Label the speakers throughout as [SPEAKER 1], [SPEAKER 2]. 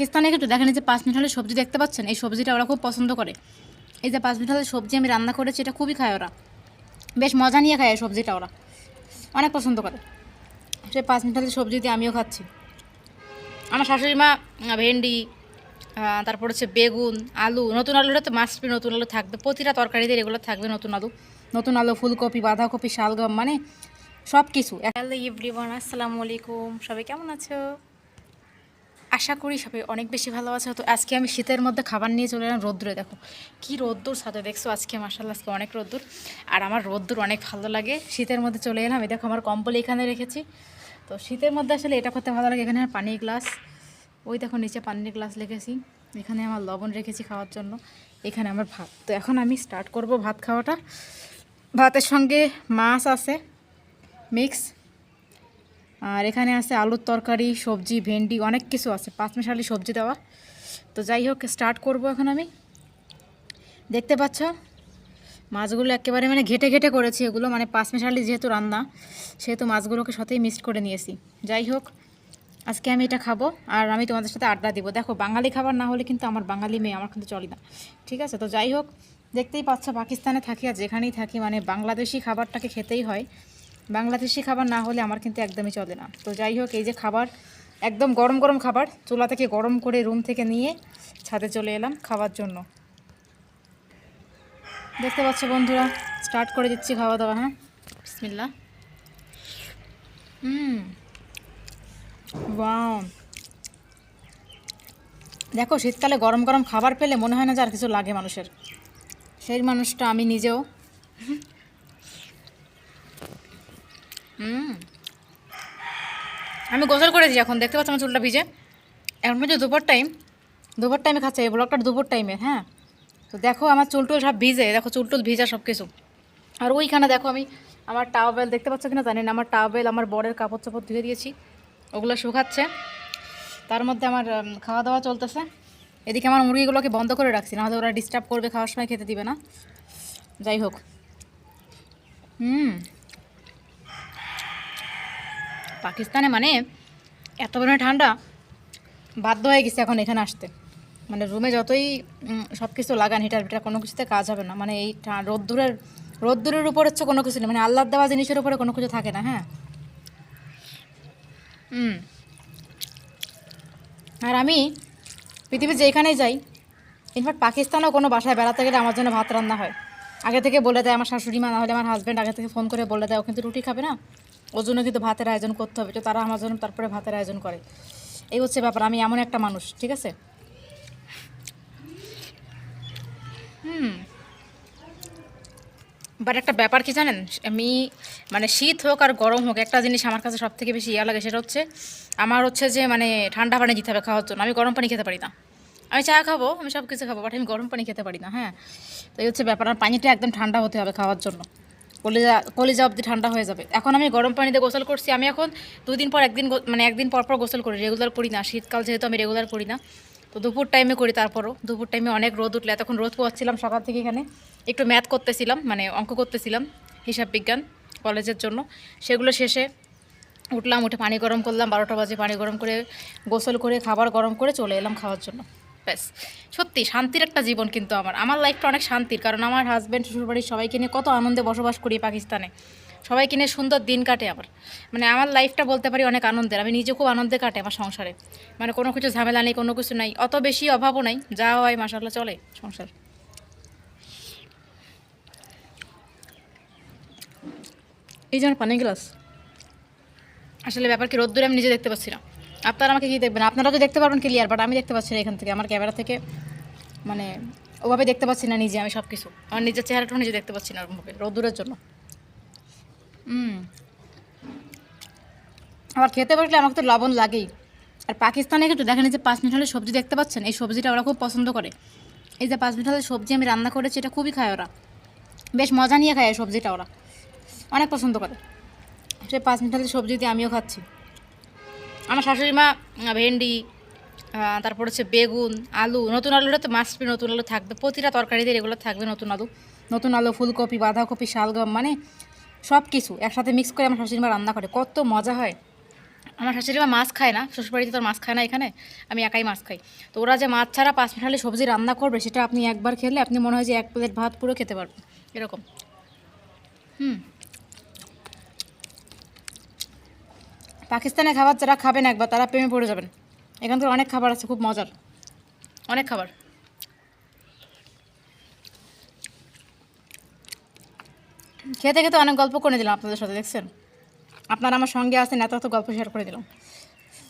[SPEAKER 1] পাকিস্তানে একটু দেখেন যে পাঁচ মিনিটের সবজি দেখতে পাচ্ছেন, এই সবজিটা ওরা খুব পছন্দ করে। এই যে পাঁচ মিনিটের সবজি আমি রান্না করেছি, এটা খুবই খায় ওরা। বেশ মজা নিয়ে খায় সবজিটা ওরা। অনেক পছন্দ করে। সেই পাঁচ মিনিটের সবজি দিয়ে আমিও খাচ্ছি। আমার শাশুড়ি মা ভেন্ডি তারপর হচ্ছে বেগুন, আলু, নতুন আলুটা তো মাস্ট নতুন আলু থাকবে। প্রতিটা তরকারিতে এগুলো থাকবে নতুন আলু। নতুন আলু, ফুলকপি, বাঁধাকপি, শালগম মানে সব কিছু হ্যালো আসসালামু আলাইকুম। সবাই কেমন আছো? আশা করি সবাই অনেক বেশি ভালো আছে। তো আজকে আমি শীতের মধ্যে খাবার নিয়ে চলে এলাম রোদ্দুরে। দেখো, কি রোদ্দুর সাথে দেখছ? আজকে মাসাল্লাহ আজকে অনেক রোদ্দুর। আর আমার রোদ্দুর অনেক ভালো লাগে। শীতের মধ্যে চলে এলাম। এই দেখো, আমার কম্বল এখানে রেখেছি। তো শীতের মধ্যে আসলে এটা করতে ভালো লাগে। এখানে পানির গ্লাস। ওই দেখো, নিচে পানির গ্লাস রেখেছি এখানে আমার লবণ রেখেছি খাওয়ার জন্য। এখানে আমার ভাত। তো এখন আমি স্টার্ট করব ভাত খাওয়াটা। ভাতের সঙ্গে মাছ আছে। মিক্স। আর এখানে আছে আলুর তরকারি, সবজি, ভেন্ডি, অনেক কিছু আছে। পাঁচ মিশালি সবজি দেওয়া। তো যাই হোক স্টার্ট করব এখন আমি। দেখতে পাচ্ছ? মাছগুলো একেবারে মানে ঘেটে ঘেটে করেছি এগুলো। মানে পাঁচ মিশালি যেহেতু রান্না, সেহেতু মাছগুলোকে সাথেই মিক্সড করে নিয়েছি। যাই হোক, আজকে আমি এটা খাব আর আমি তোমাদের সাথে আড্ডা দিব। দেখো, বাঙালি খাবার না হলে কিন্তু আমার বাঙালি মেয়ে আমার কিন্তু চলে না। ঠিক আছে? তো যাই হোক, দেখতেই পাচ্ছ, পাকিস্তানে থাকি আর যেখানেই থাকি মানে বাংলাদেশি খাবারটাকে খেতেই হয়। বাংলাদেশি খাবার না হলে আমার কিন্তু একদমই চলে না। তো যাই হোক, এই যে খাবার, একদম গরম গরম খাবার, চুলা থেকে গরম করে রুম থেকে নিয়ে ছাদে চলে এলাম খাওয়ার জন্য। দেখতে পাচ্ছ বন্ধুরা স্টার্ট করে দিচ্ছি খাওয়া দাওয়া হ্যাঁ? বিসমিল্লা হুম। ওয়াও দেখো, শীতকালে গরম গরম খাবার পেলে মনে হয় না যে আর কিছু লাগে মানুষের। সেই মানুষটা আমি নিজেও। আমি গোসল করেছি এখন, দেখতে পাচ্ছ আমার চুলটা ভিজে। এখন পর্যন্ত দুপুর টাইম দুপুর টাইমে খাচ্ছে, এই ব্লগটা দুপুর টাইমে হ্যাঁ? তো দেখো আমার চুল টুল সব ভিজে, দেখো চুল টুল ভিজা সব কিছু আর ওইখানে দেখো আমি আমার টাওয়েল দেখতে পাচ্ছ কিনা জানি না, আমার টাওয়েল আমার বরের কাপড় চাপড় ধুয়ে দিয়েছি, ওগুলো শুকাচ্ছে। তার মধ্যে আমার খাওয়া দাওয়া চলতেছে। এদিকে আমার মুরগিগুলোকে বন্ধ করে রাখছি, নাহলে ওরা ডিস্টার্ব করবে, খাওয়ার সময় খেতে দিবে না। যাই হোক। হুম। পাকিস্তানে মানে এত পরিমাণে ঠান্ডা, বাধ্য হয়ে গেছে এখন এখানে আসতে। মানে রুমে যতই সব কিছু লাগান হিটার ফিটার কোনো কিছুতে কাজ হবে না। মানে এই রোদ্দুরের রোদ্দুরের উপর হচ্ছে কোনো কিছু নেই। মানে আল্লাহ দেওয়া জিনিসের উপরে কোনো কিছু থাকে না হ্যাঁ? হুম। আর আমি পৃথিবীর যেখানেই যাই ইনফ্যাক্ট পাকিস্তানেও কোনো বাসায় বেড়াতে গেলে আমার জন্য ভাত রান্না হয়। আগে থেকে বলে দেয় আমার শাশুড়ি মা, না হলে আমার হাজব্যান্ড আগে থেকে ফোন করে বলে দেয়, ও কিন্তু রুটি খাবে না। ওর জন্য কিন্তু ভাতের আয়োজন করতে হবে তো তারা আমার জন্য তারপরে ভাতের আয়োজন করে। এই হচ্ছে ব্যাপার, আমি এমন একটা মানুষ, ঠিক আছে? হুম। বাট একটা ব্যাপার কি জানেন, আমি মানে শীত হোক আর গরম হোক, একটা জিনিস আমার কাছে সব থেকে বেশি ইয়া লাগে, সেটা হচ্ছে আমার হচ্ছে যে মানে ঠান্ডা পানি দিতে হবে খাওয়ার জন্য। আমি গরম পানি খেতে পারি না। আমি চা খাব, আমি সব কিছু খাব, বাট আমি গরম পানি খেতে পারি না হ্যাঁ? তো এই হচ্ছে ব্যাপার, আর পানিটা একদম ঠান্ডা হতে হবে খাওয়ার জন্য। কলিজা কলিজা অবধি ঠান্ডা হয়ে যাবে। এখন আমি গরম পানিতে গোসল করছি। আমি এখন দুদিন পর একদিন মানে একদিন পর পর গোসল করি রেগুলার করি না। শীতকাল যেহেতু আমি রেগুলার করি না। তো দুপুর টাইমে করি তারপরও। দুপুর টাইমে অনেক রোদ উঠলে তখন রোদ পোয়াচ্ছিলাম সকাল থেকে এখানে। একটু ম্যাথ করতেছিলাম মানে অঙ্ক করতেছিলাম, হিসাব বিজ্ঞান কলেজের জন্য। সেগুলো শেষে উঠলাম, উঠে পানি গরম করলাম, বারোটা বাজে পানি গরম করে গোসল করে, খাবার গরম করে চলে এলাম খাওয়ার জন্য। ব্যাস, সত্যি শান্তির একটা জীবন কিন্তু আমার। আমার লাইফটা অনেক শান্তির, কারণ আমার হাজব্যান্ড শ্বশুরবাড়ির সবাইকে নিয়ে কত আনন্দে বসবাস করি পাকিস্তানে। সবাইকে নিয়ে সুন্দর দিন কাটে আমার মানে আমার লাইফটা বলতে পারি অনেক আনন্দের, আমি নিজে খুব আনন্দে কাটে আমার সংসারে। মানে কোনো কিছু ঝামেলা নেই, কোনো কিছু নাই, অত বেশি অভাবও নাই, যা হয় মাসাল্লাহ চলে সংসার। এই যেমন পানি গ্লাস আসলে ব্যাপার কি, রোদ্দুরে আমি নিজে দেখতে পাচ্ছি না। আপনারা আমাকে কি দেখবেন? আপনারা তো দেখতে পারবেন ক্লিয়ার বাট আমি দেখতে পাচ্ছি না এখান থেকে। আমার ক্যামেরা থেকে মানে ওভাবে দেখতে পাচ্ছি না নিজে আমি সব কিছু আমার নিজের চেহারাটাও নিজে দেখতে পাচ্ছি না ওরকমভাবে রোদ্দুরের জন্য। আবার খেতে বসলে আমাকে তো লবণ লাগেই। আর পাকিস্তানে একটু দেখেন যে পাঁচ মিনিট হলে সবজি দেখতে পাচ্ছেন, এই সবজিটা ওরা খুব পছন্দ করে। এই যে পাঁচ মিনিট হলে সবজি আমি রান্না করেছি, এটা খুবই খায় ওরা। বেশ মজা নিয়ে খায় সবজিটা ওরা। অনেক পছন্দ করে। সেই পাঁচ মিনিট হলে সবজি দিয়ে আমিও খাচ্ছি। আমার শাশুড়ি মা ভেন্ডি তারপর হচ্ছে বেগুন, আলু, নতুন আলুটা তো মাস্ট নতুন আলু থাকবে। প্রতিটা তরকারিতে এগুলো থাকবে নতুন আলু। নতুন আলু, ফুলকপি, বাঁধাকপি, শালগম মানে সব কিছু একসাথে মিক্স করে আমার শাশুড়ি মা রান্না করে। কত মজা হয়। আমার শাশুড়ি মা মাছ খায় না, শ্বশুরবাড়িতে তো মাছ খায় না এখানে, আমি একাই মাছ খাই। তো ওরা যে মাছ ছাড়া পাঁচ মিনিট সবজি রান্না করবে, সেটা আপনি একবার খেলে আপনি মনে হয় যে এক প্লেট ভাত পুরো খেতে পারবেন। এরকম। হুম। পাকিস্তানে খাবার যারা খাবেন একবার, তারা প্রেমে পড়ে যাবেন। এখানকার অনেক খাবার আছে, খুব মজার। অনেক খাবার। খেতে খেতে অনেক গল্প করে দিলাম আপনাদের সাথে, দেখছেন? আপনারা আমার সঙ্গে আছেন, এত এত গল্প শেয়ার করে দিলাম।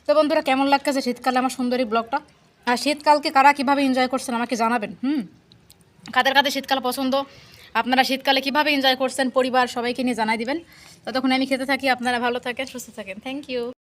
[SPEAKER 1] তো বন্ধুরা, কেমন লাগতেছে শীতকালে আমার সুন্দরী ব্লগটা? আর শীতকালকে কারা কীভাবে এনজয় করছেন আমাকে জানাবেন, হুম? কাদের কাদের শীতকাল পছন্দ? আপনারা শীতকালে কীভাবে এনজয় করছেন পরিবার সবাইকে নিয়ে জানাই দিবেন। ততক্ষণ আমি খেতে থাকি আপনারা ভালো থাকেন সুস্থ থাকেন। Thank you